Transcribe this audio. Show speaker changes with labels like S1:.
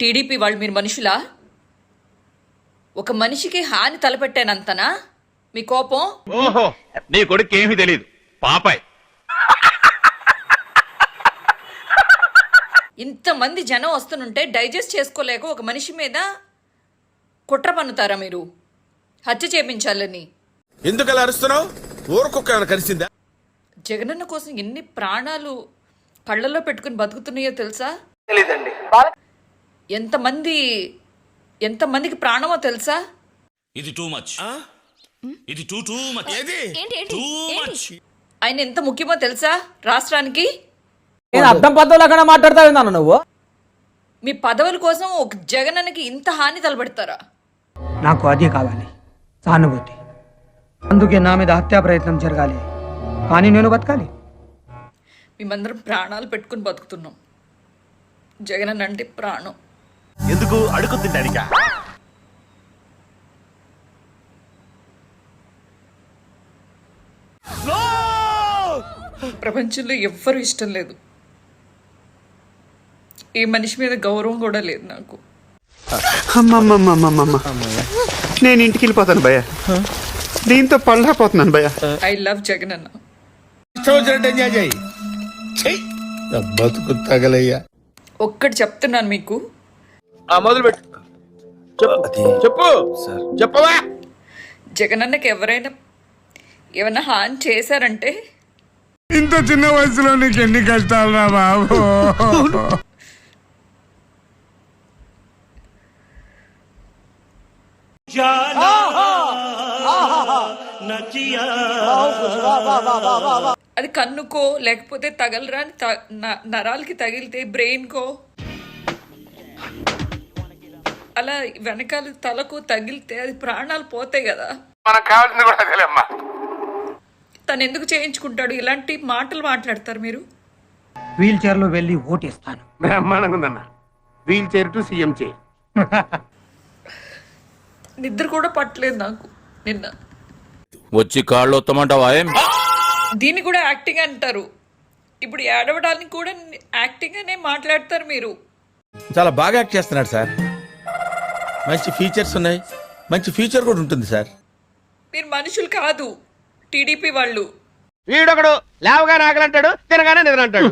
S1: TDP వాళ్ళు మీరు మనుషులా? ఒక మనిషికి హాని తలపెట్టానంతనా? మీ కోపం?
S2: ఓహో నీ కొడుకు ఏమీ తెలియదు పాపాయ్.
S1: ఇంతమంది జనం వస్తుంటే డైజెస్ట్ చేసుకోలేక ఒక మనిషి మీద కుట్ర పన్నుతారా మీరు? హత్య చేపించాలని.
S3: ఎందుకు అలా అరుస్తున్నావు ఊరకొక్క కలిసిందా?
S1: జగనన్న కోసం ఎన్ని ప్రాణాలు కళ్ళల్లో పెట్టుకుని బతుకుతున్నాయో తెలుసా?
S4: తెలీదండి.
S1: ఎంతమంది ఎంతమందికి ప్రాణమో తెలుసా?
S5: ఇది టూ మచ్ ఇది too too much too much
S1: ఆయన ఎంత ముఖ్యమో తెలుసా రాష్ట్రానికి?
S6: నేను అర్థం పద్ధతులు అక్కడ మాట్లాడతావు నాన్న నువ్వు?
S1: మీ పదవుల కోసం ఒక జగనన్నకి ఇంత హాని తలపెడతారా?
S7: నాకు అదే కావాలి. సానుభూతి. అందుకే నా మీద హత్యా ప్రయత్నం జరగాలి. కానీ నేను బతకాలి.
S1: మేమందరం ప్రాణాలు పెట్టుకుని బతుకుతున్నాం. జగనన్న అంటే ప్రాణం.
S2: ఎందుకు అడుగు
S1: ప్రపంచంలో ఎవ్వరూ ఇష్టం లేదు. ఏ మనిషి మీద గౌరవం కూడా లేదు నాకు.
S8: నేను ఇంటికి వెళ్ళిపోతాను భయ్య. దీంతో పళ్ళపోతున్నాను భయ్య.
S1: ఐ లవ్ జగనన్న
S3: ఇష్టం వచ్చినట్టు ఎంజాయ్ చేయి. చెయ్యి నా బతుకు తగలయ్యా.
S1: ఒక్కటి చెప్తున్నాను మీకు.
S3: మొదలు పెట్టు చెప్పు. చెప్పు. చెప్పవా?
S1: జగనన్నకి ఎవరైనా ఏమైనా హాని చేశారంటే?
S3: ఇంత చిన్న వయసులో నీకు ఎన్ని కష్టాలు రా బాబు?
S1: అది కన్నుకో లేకపోతే తగలరాని త- న- నరాలకి తగిలితే బ్రెయిన్కో? అలా వెనకాల తలకు తగిలితే అది ప్రాణాలు పోతాయి కదా.
S2: మనకు కావాల్సింది కూడా అదేలేమ్మా
S1: తను ఎందుకు చేయించుకుంటాడు? ఇలాంటి మాటలు మాట్లాడతారు మీరు?
S7: వీల్ చైర్లో వెళ్ళి ఓటేస్తాను.
S8: బ్రహ్మాండంగా ఉందన్న wheel chair to CM chair.
S1: నిద్ర కూడా పట్టలేదు నాకు నిన్న.
S9: వచ్చి కాళ్ళు వస్తామంటావా ఏం?
S1: దీన్ని కూడా యాక్టింగ్ అంటారు. ఇప్పుడు ఏడవడానికి కూడా యాక్టింగ్ అనే మాట్లాడతారు మీరు.
S3: చాలా బాగా యాక్ట్ చేస్తున్నాడు సార్. మంచి ఫీచర్స్ ఉన్నాయి. మంచి ఫ్యూచర్ కూడా ఉంటుంది సార్.
S1: మీరు మనుషులు కాదు టీడీపీ వాళ్ళు.
S8: వీడొకడు లేవగానే ఆకలంటాడు తినగానే నిద్ర అంటాడు.